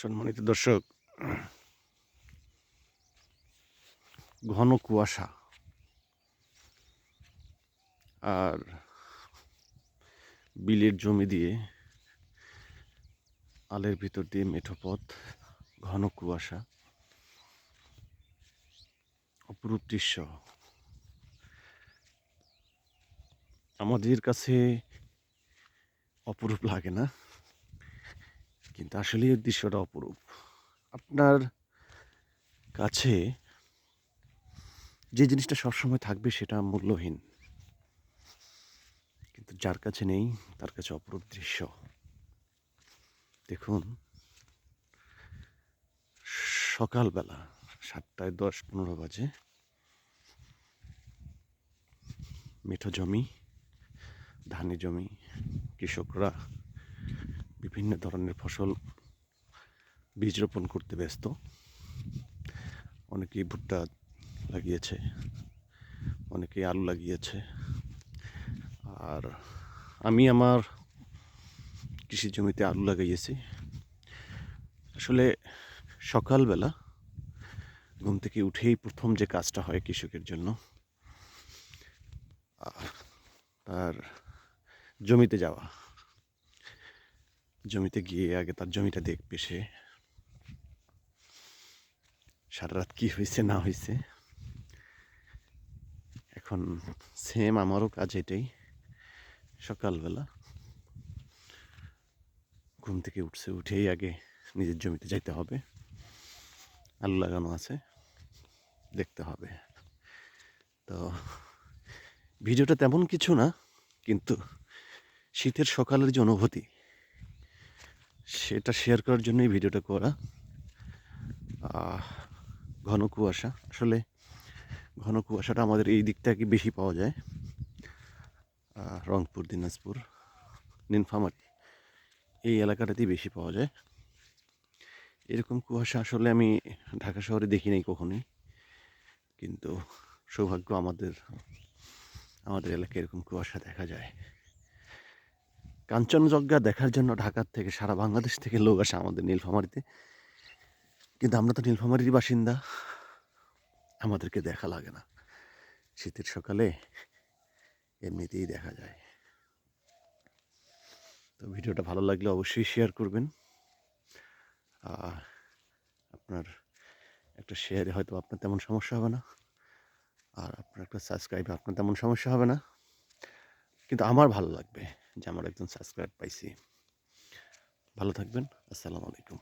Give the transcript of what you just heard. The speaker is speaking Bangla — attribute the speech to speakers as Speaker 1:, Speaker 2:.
Speaker 1: সম্মানিত দর্শক, ঘন কুয়াশা। আর বিলের জমি দিয়ে আলের ভিতর দিয়ে মেঠো পথ, ঘন কুয়াশা। অপরূপ দৃশ্য। আমাদের কাছে অপরূপ লাগে না। কিন্তু আসলে এই দৃশ্যটা অপরূপ। আপনার কাছে যে জিনিসটা সবসময় থাকবে সেটা মূল্যহীন। কিন্তু যার কাছে নেই, তার কাছে অপরূপ দৃশ্য। দেখুন, সকালবেলা সাতটায় দশ পনেরো বাজে মেঠো জমি ধানি জমি, কৃষকরা বিভিন্ন ধরনের ফসল বীজ রোপণ করতে ব্যস্ত। অনেকেই ভুট্টা লাগিয়েছে, অনেকেই আলু লাগিয়েছে। আর আমি আমার কৃষি জমিতে আলু লাগাইয়েছি। আসলে সকালবেলা ঘুম থেকে উঠেই প্রথম যে কাজটা হয় কৃষকের জন্য তার জমিতে যাওয়া। জমিতে গিয়ে আগে তার জমিটা দেখবে সে। সারা রাত কী হয়েছে না হয়েছে এখন সেম আমারও কাজ এটাই। সকালবেলা ঘুম থেকে উঠছে, উঠেই আগে নিজের জমিতে যাইতে হবে। আলু লাগানো আছে, দেখতে হবে। তো ভিডিওটা তেমন কিছু না, কিন্তু শীতের সকালের যে অনুভূতি সেটা শেয়ার করার জন্যই ভিডিওটা করা। ঘন কুয়াশা। আসলে ঘন কুয়াশাটা আমাদের এই দিকটা কি বেশি পাওয়া যায়। রংপুর, দিনাজপুর নীলফামারী এই এলাকাটাতেই বেশি পাওয়া যায়। এরকম কুয়াশা আসলে আমি ঢাকা শহরে দেখি নাই কখনোই। কিন্তু সৌভাগ্য আমাদের আমাদের এলাকায় এরকম কুয়াশা দেখা যায়। কাঞ্চনজঙ্ঘা দেখার জন্য ঢাকার থেকে সারা বাংলাদেশ থেকে লোক আসে আমাদের নীলফামারিতে। কিন্তু আমরা তো নীলফামারির বাসিন্দা। আমাদেরকে দেখা লাগে না। শীতের সকালে এমনিতেই দেখা যায়। তো ভিডিওটা ভালো লাগলে অবশ্যই শেয়ার করবেন। আপনার একটা শেয়ারে হয়তো আপনার তেমন সমস্যা হবে না। আর আপনার একটা সাবস্ক্রাইবে আপনার তেমন সমস্যা হবে না। কিন্তু আমার ভালো লাগবে। যে আমার একজন সাবস্ক্রাইব পাইছি। ভালো থাকবেন আসসালামু আলাইকুম।